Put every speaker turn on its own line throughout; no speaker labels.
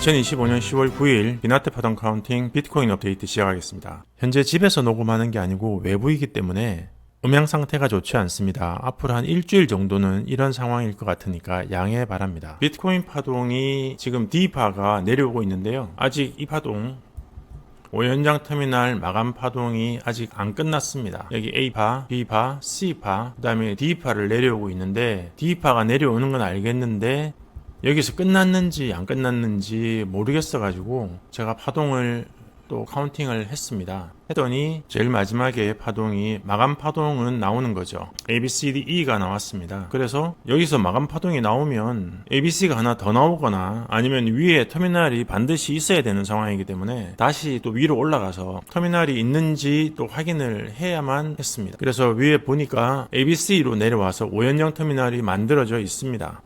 2025년 10월 9일 비나테 파동 카운팅 비트코인 업데이트 시작하겠습니다. 현재 집에서 녹음하는 게 아니고 외부이기 때문에 음향 상태가 좋지 않습니다. 앞으로 한 일주일 정도는 이런 상황일 것 같으니까 양해 바랍니다. 비트코인 파동이 지금 D파가 내려오고 있는데요. 아직 이 파동 5연장 터미널 마감 파동이 아직 안 끝났습니다. 여기 A파, B파, C파, 그 다음에 D파를 내려오고 있는데 D파가 내려오는 건 알겠는데 여기서 끝났는지 안 끝났는지 모르겠어 가지고 제가 파동을 또 카운팅을 했습니다. 했더니 제일 마지막에 파동이 마감 파동은 나오는 거죠. A, B, C, D, E가 나왔습니다. 그래서 여기서 마감 파동이 나오면 A, B, C가 하나 더 나오거나 아니면 위에 터미널이 반드시 있어야 되는 상황이기 때문에 다시 또 위로 올라가서 터미널이 있는지 또 확인을 해야만 했습니다. 그래서 위에 보니까 A, B, C로 내려와서 5연형 터미널이 만들어져 있습니다.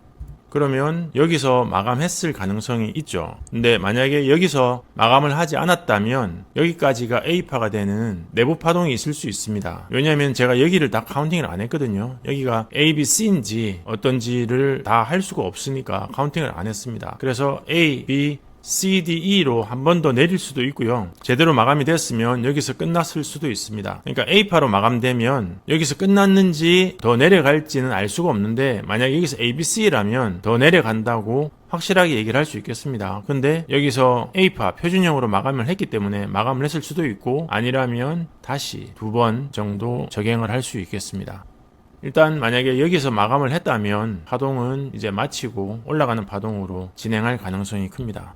그러면 여기서 마감했을 가능성이 있죠. 근데 만약에 여기서 마감을 하지 않았다면 여기까지가 A파가 되는 내부 파동이 있을 수 있습니다. 왜냐하면 제가 여기를 다 카운팅을 안 했거든요. 여기가 A, B, C인지 어떤지를 다 할 수가 없으니까 카운팅을 안 했습니다. 그래서 A, B, CDE로 한 번 더 내릴 수도 있고요. 제대로 마감이 됐으면 여기서 끝났을 수도 있습니다. 그러니까 A파로 마감되면 여기서 끝났는지 더 내려갈지는 알 수가 없는데 만약 여기서 ABC라면 더 내려간다고 확실하게 얘기를 할 수 있겠습니다. 근데 여기서 A파 표준형으로 마감을 했기 때문에 마감을 했을 수도 있고 아니라면 다시 두 번 정도 적용을 할 수 있겠습니다. 일단 만약에 여기서 마감을 했다면 파동은 이제 마치고 올라가는 파동으로 진행할 가능성이 큽니다.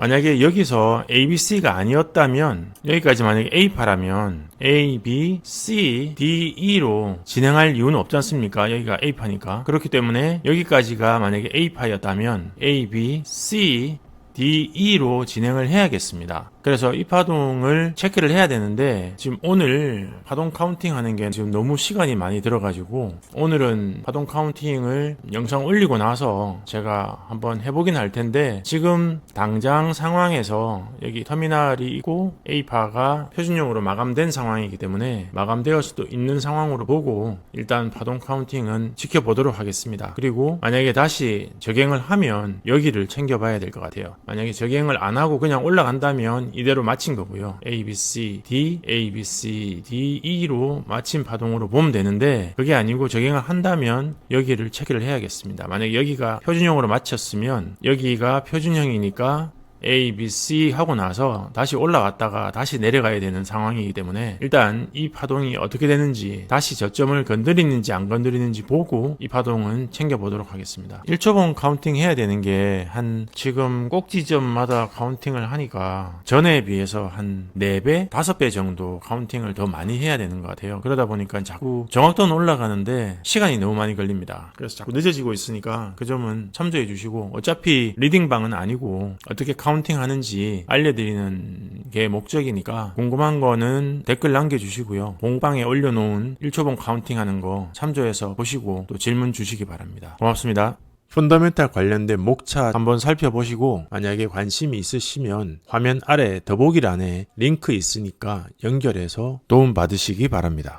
만약에 여기서 A, B, C가 아니었다면 여기까지 만약에 A파라면 A, B, C, D, E로 진행할 이유는 없지 않습니까? 여기가 A파니까. 그렇기 때문에 여기까지가 만약에 A파였다면 A, B, C, D, E로 진행을 해야겠습니다. 그래서 이 파동을 체크를 해야 되는데 지금 오늘 파동 카운팅 하는 게 지금 너무 시간이 많이 들어가지고 오늘은 파동 카운팅을 영상 올리고 나서 제가 한번 해보긴 할 텐데 지금 당장 상황에서 여기 터미널이 있고 A파가 표준용으로 마감된 상황이기 때문에 마감되어 수도 있는 상황으로 보고 일단 파동 카운팅은 지켜보도록 하겠습니다. 그리고 만약에 다시 적용을 하면 여기를 챙겨봐야 될 것 같아요. 만약에 적용을 안 하고 그냥 올라간다면 이대로 마친 거고요. A, B, C, D, A, B, C, D, E로 마친 파동으로 보면 되는데 그게 아니고 적용을 한다면 여기를 체크를 해야겠습니다. 만약에 여기가 표준형으로 마쳤으면 여기가 표준형이니까 A, B, C 하고 나서 다시 올라갔다가 다시 내려가야 되는 상황이기 때문에 일단 이 파동이 어떻게 되는지 다시 저점을 건드리는지 안 건드리는지 보고 이 파동은 챙겨보도록 하겠습니다. 1초봉 카운팅 해야 되는 게 한 지금 꼭지점마다 카운팅을 하니까 전에 비해서 한 4배, 5배 정도 카운팅을 더 많이 해야 되는 것 같아요. 그러다 보니까 자꾸 정확도는 올라가는데 시간이 너무 많이 걸립니다. 그래서 자꾸 늦어지고 있으니까 그 점은 참조해 주시고 어차피 리딩방은 아니고 어떻게 카운팅 하는지 알려드리는 게 목적이니까 궁금한 거는 댓글 남겨주시고요. 공방에 올려놓은 1초봉 카운팅 하는 거 참조해서 보시고 또 질문 주시기 바랍니다. 고맙습니다. 펀더멘탈 관련된 목차 한번 살펴보시고 만약에 관심이 있으시면 화면 아래 더보기란에 링크 있으니까 연결해서 도움 받으시기 바랍니다.